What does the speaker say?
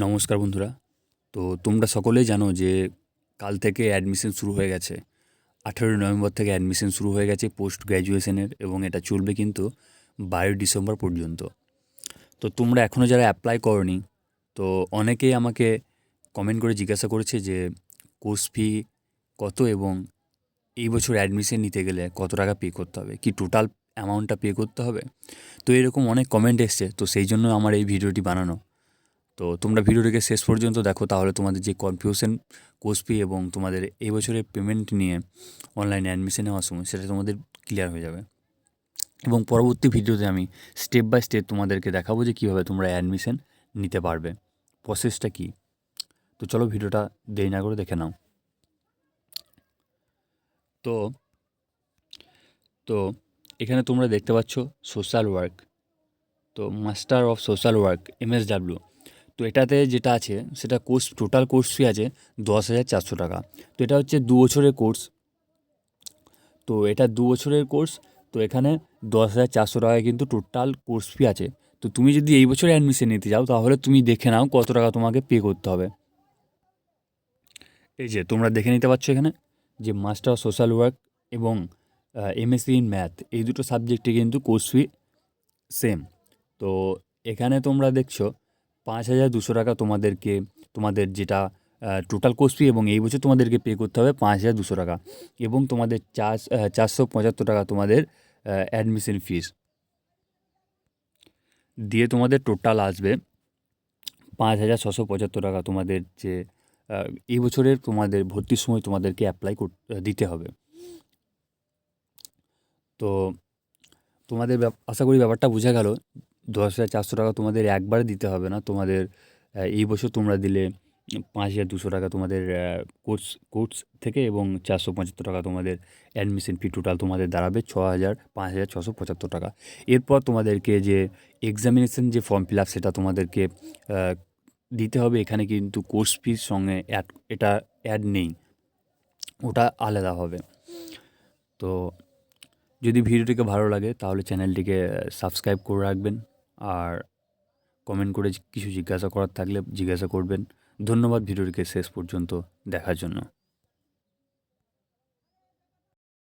নমস্কার বন্ধুরা। তো তোমরা সকলেই জানো যে কাল থেকে অ্যাডমিশন শুরু হয়ে গেছে। আঠেরোই নভেম্বর থেকে অ্যাডমিশন শুরু হয়ে গেছে পোস্ট গ্র্যাজুয়েশনের এবং এটা চলবে কিন্তু বারোই ডিসেম্বর পর্যন্ত। তো তোমরা এখনও যারা অ্যাপ্লাই করনি, তো অনেকেই আমাকে কমেন্ট করে জিজ্ঞাসা করেছে যে কোর্স ফি কত এবং এই বছর অ্যাডমিশন নিতে গেলে কত টাকা পে করতে হবে? কি টোটাল অ্যামাউন্টটা পে করতে হবে? তো এরকম অনেক কমেন্ট এসছে, তো সেই জন্য আমার এই ভিডিওটি বানানো। তো তোমরা ভিডিওটিকে শেষ পর্যন্ত দেখো, তাহলে তোমাদের যে কনফিউশন কোর্স ফি এবং তোমাদের এই বছরের পেমেন্ট নিয়ে অনলাইনে অ্যাডমিশন নেওয়ার সময় সেটা তোমাদের ক্লিয়ার হয়ে যাবে। এবং পরবর্তী ভিডিওতে আমি স্টেপ বাই স্টেপ তোমাদেরকে দেখাবো যে কীভাবে তোমরা অ্যাডমিশন নিতে পারবে। প্রসেসটা কী? তো চলো ভিডিওটা দেরি না করে দেখে নাও। তো তো এখানে তোমরা দেখতে পাচ্ছ সোশ্যাল ওয়ার্ক তো master of social work MSW তো এটাতে যেটা আছে, সেটা কোর্স টোটাল কোর্স ফি আছে দশ হাজার চারশো টাকা। তো এটা হচ্ছে দু বছরের কোর্স তো এটা দু বছরের কোর্স তো এখানে দশ হাজার চারশো টাকায় কিন্তু টোটাল কোর্স ফি আছে। তো তুমি যদি এই বছরে অ্যাডমিশন নিতে যাও, তাহলে তুমি দেখে নাও কত টাকা তোমাকে পে করতে হবে। এই যে তোমরা দেখে নিতে পারছ এখানে যে মাস্টার সোশ্যাল ওয়ার্ক এবং এমএসসি ইন ম্যাথ এই দুটো সাবজেক্টে কিন্তু কোর্স ফি সেম তো এখানে তোমরা দেখছ পাঁচ হাজার দুশো টাকা তোমাদেরকে, তোমাদের যেটা টোটাল কোর্স ফি এবং এই বছর তোমাদেরকে পে করতে হবে পাঁচ হাজার দুশো টাকা এবং তোমাদের চার চারশো পঁচাত্তর টাকা তোমাদের অ্যাডমিশন ফিস দিয়ে তোমাদের টোটাল আসবে পাঁচ হাজার ছশো পঁচাত্তর টাকা তোমাদের যে এই বছরের তোমাদের ভর্তির সময় তোমাদেরকে অ্যাপ্লাই দিতে হবে। তো তোমাদের আশা করি ব্যাপারটা বোঝা গেল। দশ হাজার চারশো টাকা তোমাদের একবারে দিতে হবে না। তোমাদের এই বছর তোমরা দিলে পাঁচ হাজার দুশো টাকা তোমাদের কোর্স কোর্স থেকে এবং চারশো পঁচাত্তর টাকা তোমাদের অ্যাডমিশন ফি টোটাল তোমাদের দাঁড়াবে ছ হাজার পাঁচ হাজার ছশো পঁচাত্তর টাকা। এরপর তোমাদেরকে যে এক্সামিনেশন যে ফর্ম ফিল আপ সেটা তোমাদেরকে দিতে হবে। এখানে কিন্তু কোর্স ফির সঙ্গে অ্যাড এটা অ্যাড নেই। ওটা আলাদা হবে। তো যদি ভিডিওটিকে ভালো লাগে তাহলে চ্যানেলটিকে সাবস্ক্রাইব করে রাখবেন। আর কমেন্ট করে কিছু জিজ্ঞাসা করার থাকলে জিজ্ঞাসা করবেন। ধন্যবাদ ভিডিওটিকে শেষ পর্যন্ত দেখার জন্য।